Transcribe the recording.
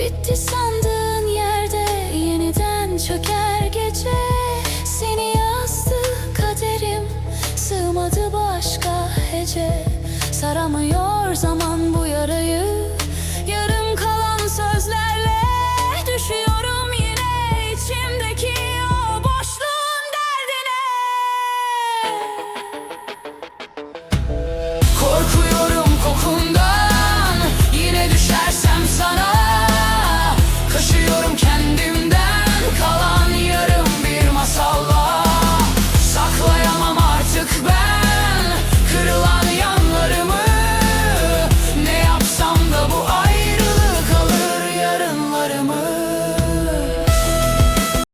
Bitti sandığın yerde yeniden çöker gece. Seni yazdı kaderim sığmadı başka hece. Saramıyor zaman bu yarayı. kendimden kalan